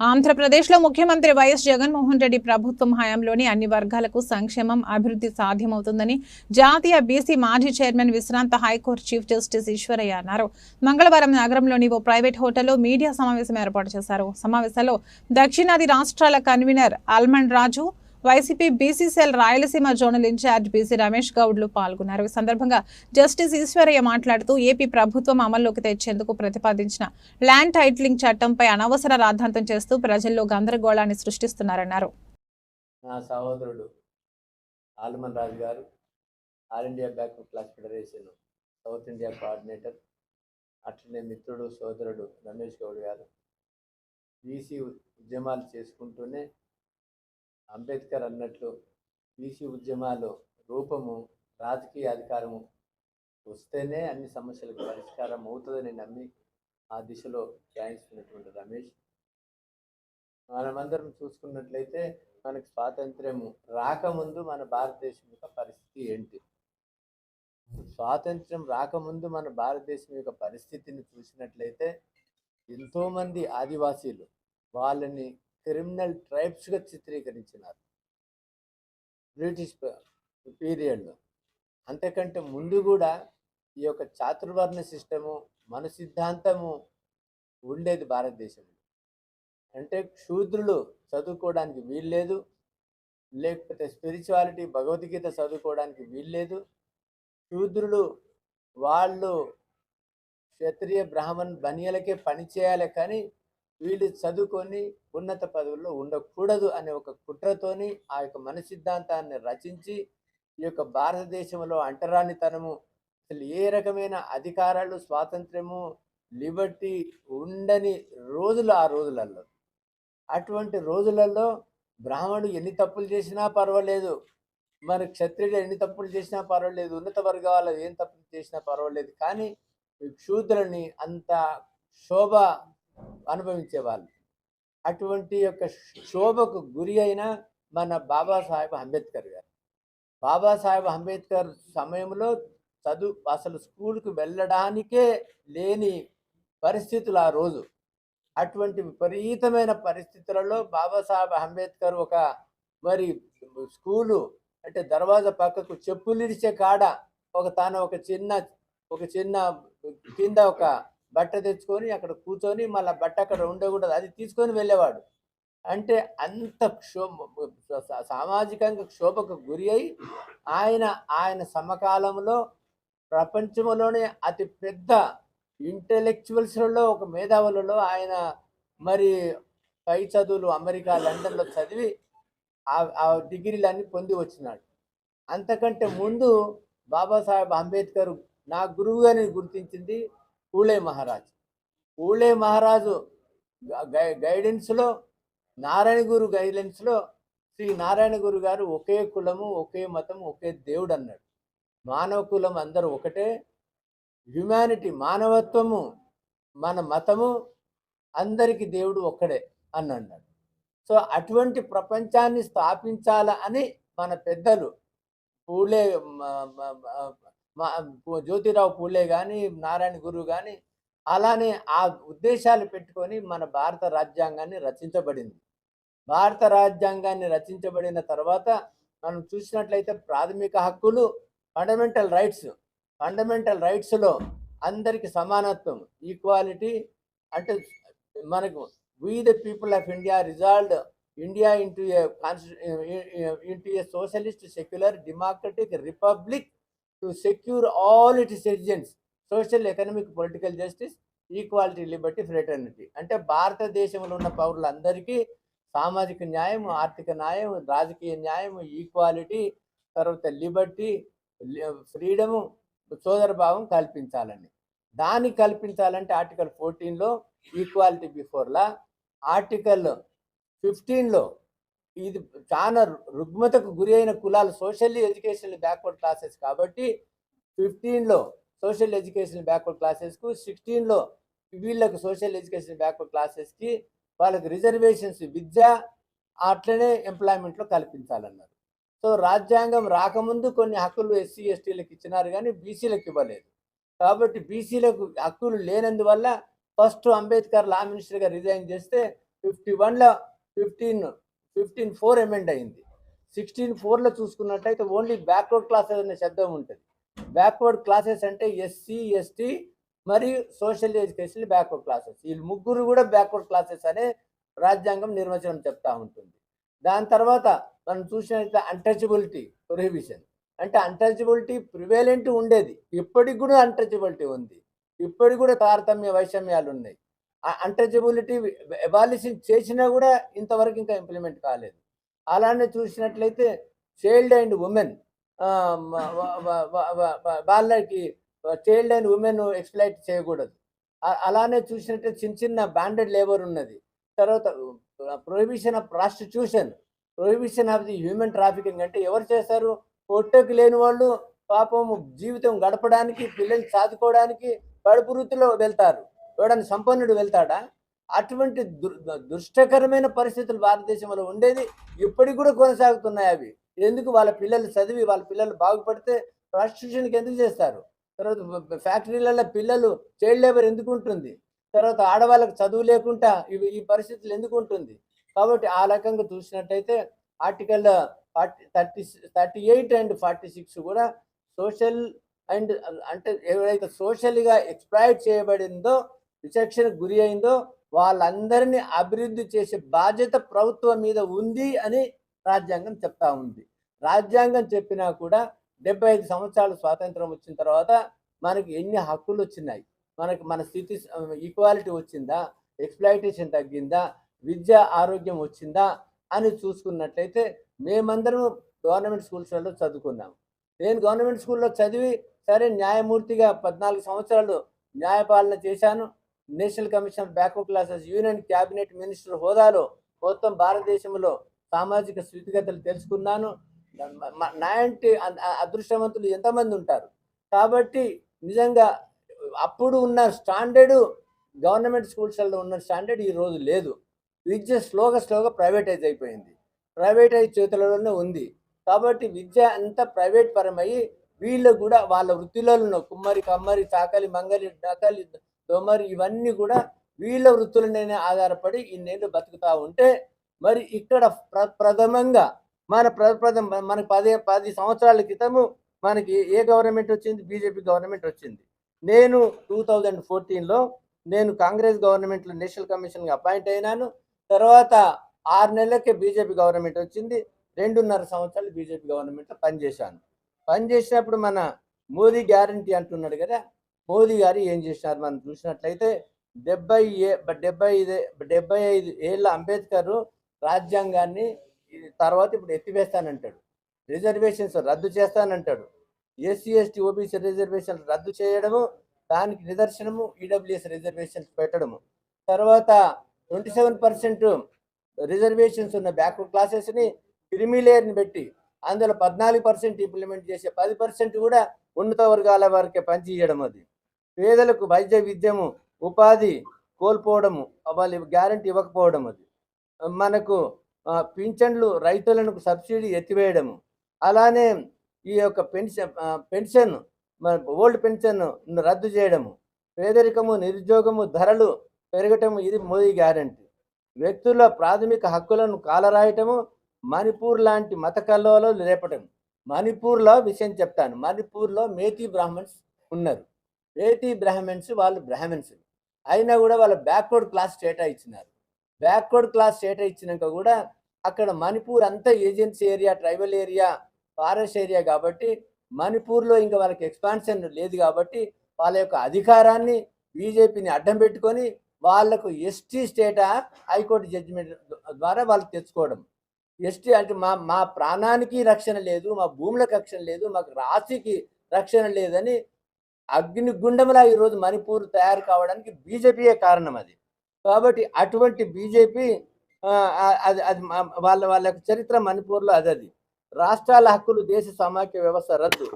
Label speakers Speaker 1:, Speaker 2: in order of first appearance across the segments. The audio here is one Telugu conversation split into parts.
Speaker 1: ఆంధ్రప్రదేశ్లో ముఖ్యమంత్రి వైఎస్ జగన్మోహన్ రెడ్డి ప్రభుత్వం హయాంలోని అన్ని వర్గాలకు సంక్షేమం అభివృద్ధి సాధ్యమవుతుందని జాతీయ బీసీ మాజీ చైర్మన్ విశ్రాంత హైకోర్టు చీఫ్ జస్టిస్ ఈశ్వరయ్య అన్నారు. మంగళవారం నగరంలోని ఓ ప్రైవేట్ హోటల్లో మీడియా సమావేశం ఏర్పాటు చేశారు. సమావేశంలో దక్షిణాది రాష్ట్రాల convener Almond Raju YCP BCCL Rayalaseema zonal in-charge BC Ramesh గౌడ్లు పాల్గొన్నారు. ఈ సందర్భంగా జస్టిస్ ఈశ్వరయ్య మాట్లాడుతూ ఏపీ ప్రభుత్వం అమల్లోకి తెచ్చేందుకు ప్రతిపాదించిన ల్యాండ్ టైటిలింగ్ చట్టంపై అనవసర రాద్ధాంతం చేస్తూ ప్రజల్లో గందరగోళాన్ని సృష్టిస్తున్నారన్నారు.
Speaker 2: నా సహోదరుడు ఆల్మన్ రాజు గారు all India back class federation south India coordinator అట్లనే మిత్రుడు సోదరుడు రమేష్ గౌడ్ గారు బీసీ ఉద్యమాలు చేసుకుంటూనే అంబేద్కర్ అన్నట్లు బీసీ ఉద్యమాలు రూపము రాజకీయ అధికారము వస్తేనే అన్ని సమస్యలకు పరిష్కారం అవుతుందని నమ్మి ఆ దిశలో ప్రయాణిస్తున్నటువంటి రమేష్. మనమందరం చూసుకున్నట్లయితే మనకు స్వాతంత్ర్యము రాకముందు మన భారతదేశం యొక్క పరిస్థితి ఏంటి? స్వాతంత్ర్యం రాకముందు మన భారతదేశం యొక్క పరిస్థితిని చూసినట్లయితే ఎంతోమంది ఆదివాసీలు వాళ్ళని క్రిమినల్ ట్రైబ్స్గా చిత్రీకరించినారు. బ్రిటిష్ పీరియడ్లో. అంతకంటే ముందు కూడా ఈ యొక్క చాతుర్వర్ణ సిస్టము మన సిద్ధాంతము ఉండేది భారతదేశంలో. అంటే క్షూద్రులు చదువుకోవడానికి వీల్లేదు లేకపోతే స్పిరిచువాలిటీ భగవద్గీత చదువుకోవడానికి వీల్లేదు శూద్రులు వాళ్ళు క్షత్రియ బ్రాహ్మణ్ బనియలకే పనిచేయాలి కానీ వీళ్ళు చదువుకొని ఉన్నత పదవుల్లో ఉండకూడదు అనే ఒక కుట్రతోని ఆ యొక్క మన సిద్ధాంతాన్ని రచించి ఈ యొక్క భారతదేశంలో అంటరానితనము అసలు ఏ రకమైన అధికారాలు స్వాతంత్ర్యము లిబర్టీ ఉండని రోజులు ఆ రోజులలో అటువంటి రోజులలో బ్రాహ్మణుడు ఎన్ని తప్పులు చేసినా పర్వాలేదు. మరి క్షత్రియులు ఎన్ని తప్పులు చేసినా పర్వాలేదు. ఉన్నత వర్గాలు ఏం తప్పులు చేసినా పర్వాలేదు. కానీ ఈ అంత శోభ అనుభవించేవాళ్ళు. అటువంటి యొక్క శోభకు గురి అయిన మన బాబాసాహెబ్ అంబేద్కర్ గారు. బాబాసాహెబ్ అంబేద్కర్ సమయంలో చదువు అసలు స్కూల్కి వెళ్ళడానికే లేని పరిస్థితులు ఆ రోజు. అటువంటి విపరీతమైన పరిస్థితులలో బాబాసాహెబ్ అంబేద్కర్ ఒక మరి స్కూలు అంటే దర్వాజా పక్కకు చెప్పులు ఇడిచే కాడ ఒక తాను ఒక చిన్న ఒక చిన్న కింద ఒక బట్ట తెచ్చుకొని అక్కడ కూర్చొని మళ్ళీ బట్ట అక్కడ ఉండకూడదు. అది తీసుకొని వెళ్ళేవాడు. అంటే అంత క్షో సామాజికంగా క్షోభకు గురి అయి ఆయన ఆయన సమకాలంలో ప్రపంచంలోనే అతి పెద్ద ఇంటెలెక్చువల్స్లలో ఒక మేధావులలో ఆయన మరి పై చదువులు అమెరికా లండన్లో చదివి ఆ- డిగ్రీలన్నీ పొంది వచ్చినాడు. అంతకంటే ముందు బాబాసాహెబ్ అంబేద్కర్ నా గురువుగాని గుర్తించింది. పూలే మహారాజ్. పూలే మహారాజు గైడెన్స్లో నారాయణ గురు గైడెన్స్లో శ్రీ నారాయణ గురు గారు ఒకే కులము ఒకే మతం ఒకే దేవుడు అన్నాడు. మానవ కులం అందరూ ఒకటే. హ్యుమానిటీ మానవత్వము మన మతము అందరికి దేవుడు ఒక్కడే అని అన్నాడు. సో అటువంటి ప్రపంచాన్ని స్థాపించాల అని మన పెద్దలు పూలే జ్యోతిరావు పూలే కానీ నారాయణ గురువు కానీ అలానే ఆ ఉద్దేశాలు పెట్టుకొని మన భారత రాజ్యాంగాన్ని రచించబడింది. భారత రాజ్యాంగాన్ని రచించబడిన తర్వాత మనం చూసినట్లయితే ప్రాథమిక హక్కులు ఫండమెంటల్ రైట్స్ ఫండమెంటల్ రైట్స్లో అందరికి సమానత్వం ఈక్వాలిటీ అంటే మనకు we the people of India resolved India into a into a socialist secular democratic republic to secure all it citizens social economic political justice equality liberty fraternity అంటే భారతదేశంలో ఉన్న పౌరులందరికీ సామాజిక న్యాయం ఆర్థిక న్యాయం రాజకీయ న్యాయం ఈక్వాలిటీ తర్వాత లిబర్టీ ఫ్రీడము సోదరభావం కల్పించాలని. దాన్ని కల్పించాలంటే ఆర్టికల్ ఫోర్టీన్లో ఈక్వాలిటీ బిఫోర్లా ఆర్టికల్ ఫిఫ్టీన్లో ఇది చాలా రుగ్మతకు గురి అయిన కులాలు సోషల్లీ ఎడ్యుకేషన్ బ్యాక్వర్డ్ క్లాసెస్ కాబట్టి ఫిఫ్టీన్లో సోషల్ ఎడ్యుకేషన్ బ్యాక్వర్డ్ క్లాసెస్కు సిక్స్టీన్లో వీళ్ళకు సోషల్ ఎడ్యుకేషన్ బ్యాక్వర్డ్ క్లాసెస్కి వాళ్ళకి రిజర్వేషన్స్ విద్య అట్లనే ఎంప్లాయ్మెంట్లో కల్పించాలన్నారు. సో రాజ్యాంగం రాకముందు కొన్ని హక్కులు ఎస్సీ ఎస్టీలకు ఇచ్చినారు కానీ బీసీలకు ఇవ్వలేదు. కాబట్టి బీసీలకు హక్కులు లేనందువల్ల ఫస్ట్ అంబేద్కర్ లా మినిస్టర్గా రిజైన్ చేస్తే ఫిఫ్టీ వన్లో ఫిఫ్టీన్ ఫిఫ్టీన్ ఫోర్ అమెండ్ అయింది. సిక్స్టీన్ ఫోర్లో చూసుకున్నట్టయితే ఓన్లీ బ్యాక్వర్డ్ క్లాసెస్ అనే శబ్దం ఉంటుంది. బ్యాక్వర్డ్ క్లాసెస్ అంటే ఎస్సీ ఎస్టీ మరియు సోషల్ ఎడ్యుకేషన్ బ్యాక్వర్డ్ క్లాసెస్ వీళ్ళు ముగ్గురు కూడా బ్యాక్వర్డ్ క్లాసెస్ అనే రాజ్యాంగం నిర్వచనం చెప్తా ఉంటుంది. దాని తర్వాత మనం చూసినట్లయితే అన్టచబిలిటీ ప్రొహిబిషన్ అంటే అన్టచబిలిటీ ప్రివేలెంట్ ఉండేది. ఇప్పటికి కూడా అన్టచబిలిటీ ఉంది. ఇప్పటికి కూడా తారతమ్య వైషమ్యాలు ఉన్నాయి. అన్టచబిలిటీ ఎవాల్యూషన్ చేసినా కూడా ఇంతవరకు ఇంకా ఇంప్లిమెంట్ కాలేదు. అలానే చూసినట్లయితే చైల్డ్ అండ్ ఉమెన్ వాళ్ళకి చైల్డ్ అండ్ ఉమెన్ ఎక్స్ప్లైట్ చేయకూడదు. అలానే చూసినట్లయితే చిన్న చిన్న బ్యాండెడ్ లేబర్ ఉన్నది. తర్వాత prohibition of prostitution prohibition of the human trafficking అంటే ఎవరు చేస్తారు? పొట్టకు లేని వాళ్ళు పాపం జీవితం గడపడానికి పిల్లలు సాదుకోవడానికి కడుపు వృత్తిలో వెళ్తారు. ఎవడని సంపన్నుడు వెళ్తాడా? అటువంటి దుష్టకరమైన పరిస్థితులు భారతదేశంలో ఉండేది ఇప్పటికి కూడా కొనసాగుతున్నాయి అవి. ఎందుకు? వాళ్ళ పిల్లలు చదివి వాళ్ళ పిల్లలు బాగుపడితే ప్రాస్టిట్యూషన్కి ఎందుకు చేస్తారు? తర్వాత ఫ్యాక్టరీలలో పిల్లలు చైల్డ్ లేబర్ ఎందుకు ఉంటుంది? తర్వాత ఆడవాళ్ళకి చదువు లేకుండా ఇవి ఈ పరిస్థితులు ఎందుకు ఉంటుంది? కాబట్టి ఆ రకంగా చూసినట్టయితే article forty thirty thirty eight and forty six కూడా సోషల్ అండ్ అంటే ఎవరైతే సోషల్గా ఎక్స్ప్లాయిట్ చేయబడిందో విచక్షణకు గురి అయిందో వాళ్ళందరినీ అభివృద్ధి చేసే బాధ్యత ప్రభుత్వం మీద ఉంది అని రాజ్యాంగం చెప్తా ఉంది. రాజ్యాంగం చెప్పినా కూడా డెబ్బై ఐదు సంవత్సరాలు స్వాతంత్రం వచ్చిన తర్వాత మనకి ఎన్ని హక్కులు వచ్చినాయి? మనకి మన స్థితి ఈక్వాలిటీ వచ్చిందా? ఎక్స్ప్లాయిటేషన్ తగ్గిందా? విద్య ఆరోగ్యం వచ్చిందా? అని చూసుకున్నట్లయితే మేమందరం గవర్నమెంట్ స్కూల్స్లలో చదువుకున్నాం. నేను గవర్నమెంట్ స్కూల్లో చదివి సరే న్యాయమూర్తిగా పద్నాలుగు సంవత్సరాలు న్యాయపాలన చేశాను. National commission backward classes union cabinet minister హోదాలో మొత్తం భారతదేశంలో సామాజిక స్థితిగతులు తెలుసుకున్నాను. మ- నాయంటి అదృష్టవంతులు ఎంతమంది ఉంటారు? కాబట్టి నిజంగా అప్పుడు ఉన్న స్టాండర్డ్ గవర్నమెంట్ స్కూల్స్లో ఉన్న స్టాండర్డ్ ఈ రోజు లేదు. విద్య స్లోగా స్లోగా ప్రైవేటైజ్ అయిపోయింది. ప్రైవేటైజ్ చేతులలోనే ఉంది. కాబట్టి విద్య అంతా ప్రైవేట్ పరమయ్యి వీళ్ళు కూడా వాళ్ళ వృత్తిలో ఉన్న కుమ్మరి కమ్మరి చాకలి మంగలి డకలి దోమరి ఇవన్నీ కూడా వీళ్ళ వృత్తులనే ఆధారపడి ఇన్నేళ్ళు బతుకుతా ఉంటే మరి ఇక్కడ ప్ర ప్రథమంగా మన ప్రథమ మనకి పది పది సంవత్సరాల క్రితము మనకి ఏ గవర్నమెంట్ వచ్చింది? బీజేపీ గవర్నమెంట్ వచ్చింది. నేను టూ థౌజండ్ ఫోర్టీన్లో నేను కాంగ్రెస్ గవర్నమెంట్లో నేషనల్ కమిషన్గా అపాయింట్ అయినాను. తర్వాత ఆరు నెలలకే బీజేపీ గవర్నమెంట్ వచ్చింది. రెండున్నర సంవత్సరాలు బీజేపీ గవర్నమెంట్లో పనిచేశాను. పనిచేసినప్పుడు మన మోదీ గ్యారంటీ అంటున్నాడు కదా మోదీ గారు ఏం చేసినారు మనం చూసినట్లయితే డెబ్బై ఏ డెబ్బై ఐదు డెబ్బై ఐదు ఏళ్ళ అంబేద్కర్ రాజ్యాంగాన్ని తర్వాత ఇప్పుడు ఎత్తివేస్తానంటాడు. రిజర్వేషన్స్ రద్దు చేస్తానంటాడు. ఎస్సీ ఎస్టీ ఓబీసీ రిజర్వేషన్ రద్దు చేయడము దానికి నిదర్శనము ఈడబ్ల్యూఎస్ రిజర్వేషన్స్ పెట్టడము. తర్వాత ట్వంటీ సెవెన్ పర్సెంట్ రిజర్వేషన్స్ ఉన్న బ్యాక్వర్డ్ క్లాసెస్ని క్రిమిలేయర్ని పెట్టి అందులో పద్నాలుగు పర్సెంట్ ఇంప్లిమెంట్ చేసే పది పర్సెంట్ కూడా ఉన్నత వర్గాల వారికి పనిచేయడం అది. పేదలకు వైద్య విద్యము ఉపాధి కోల్పోవడము వాళ్ళు గ్యారంటీ ఇవ్వకపోవడం అది. మనకు పింఛన్లు రైతులకు సబ్సిడీ ఎత్తివేయడము. అలానే ఈ యొక్క పెన్షన్ పెన్షన్ ఓల్డ్ పెన్షన్ రద్దు చేయడము. పేదరికము నిరుద్యోగము ధరలు పెరగటము ఇది మోదీ గ్యారంటీ వ్యక్తుల ప్రాథమిక హక్కులను కాలరాయటము మణిపూర్ లాంటి మత కల్లోలు లేపటం. మణిపూర్లో విషయం చెప్తాను. మణిపూర్లో మేతి బ్రాహ్మణ్స్ ఉన్నారు. రేతి బ్రాహ్మణ్స్ వాళ్ళు బ్రాహ్మణ్స్. అయినా కూడా వాళ్ళ బ్యాక్వర్డ్ క్లాస్ స్టేటా ఇచ్చినారు. బ్యాక్వర్డ్ క్లాస్ స్టేటా ఇచ్చినాక కూడా అక్కడ మణిపూర్ అంతా agency area tribal area forest area కాబట్టి మణిపూర్లో ఇంకా వాళ్ళకి ఎక్స్పాన్షన్ లేదు కాబట్టి వాళ్ళ యొక్క అధికారాన్ని బీజేపీని అడ్డం పెట్టుకొని వాళ్ళకు ఎస్టీ స్టేటా హైకోర్టు జడ్జిమెంట్ ద్వారా వాళ్ళు తెచ్చుకోవడం. ఎస్టీ అంటే మా మా ప్రాణానికి రక్షణ లేదు మా భూములకు రక్షణ లేదు మాకు రాశికి రక్షణ లేదని అగ్నిగుండంలా ఈరోజు మణిపూర్ తయారు కావడానికి బీజేపీయే కారణం అది. కాబట్టి అటువంటి బీజేపీ అది అది వాళ్ళ వాళ్ళ యొక్క చరిత్ర మణిపూర్లో అది అది రాష్ట్రాల హక్కులు దేశ సమాఖ్య వ్యవస్థ రద్దు.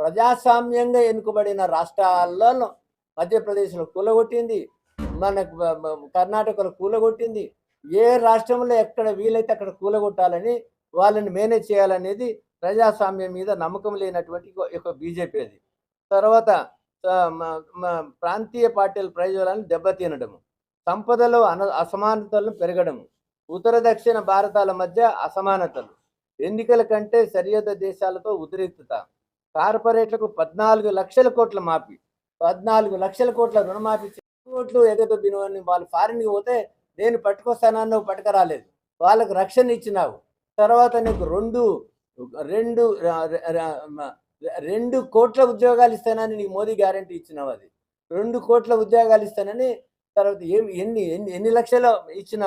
Speaker 2: ప్రజాస్వామ్యంగా ఎన్నుకబడిన రాష్ట్రాలలో మధ్యప్రదేశ్లో కూలగొట్టింది. మనకు కర్ణాటకలో కూలగొట్టింది. ఏ రాష్ట్రంలో ఎక్కడ వీలైతే అక్కడ కూలగొట్టాలని వాళ్ళని మేనేజ్ చేయాలనేది ప్రజాస్వామ్యం మీద నమ్మకం లేనటువంటి ఒక బీజేపీ అది. తర్వాత ప్రాంతీయ పార్టీల ప్రయోజనాలను దెబ్బతినడము. సంపదలో అన అసమానతలు పెరగడము. ఉత్తర దక్షిణ భారతాల మధ్య అసమానతలు. ఎన్నికల కంటే సరిహద్దు దేశాలతో ఉద్రిక్తత. కార్పొరేట్లకు పద్నాలుగు లక్షల కోట్ల మాఫీ పద్నాలుగు లక్షల కోట్ల రుణమాఫీ కోట్లు ఎగదొబ్బిన వాళ్ళు ఫారిన్కి పోతే నేను పట్టుకొస్తానన్నావు పట్టుకరాలేదు. వాళ్ళకు రక్షణ ఇచ్చినావు. తర్వాత నీకు రెండు రెండు రెండు కోట్ల ఉద్యోగాలు ఇస్తానని నీకు మోదీ గ్యారంటీ ఇచ్చినావు అది. రెండు కోట్ల ఉద్యోగాలు ఇస్తానని తర్వాత ఏమి ఎన్ని ఎన్ని ఎన్ని లక్షలు ఇచ్చినావు?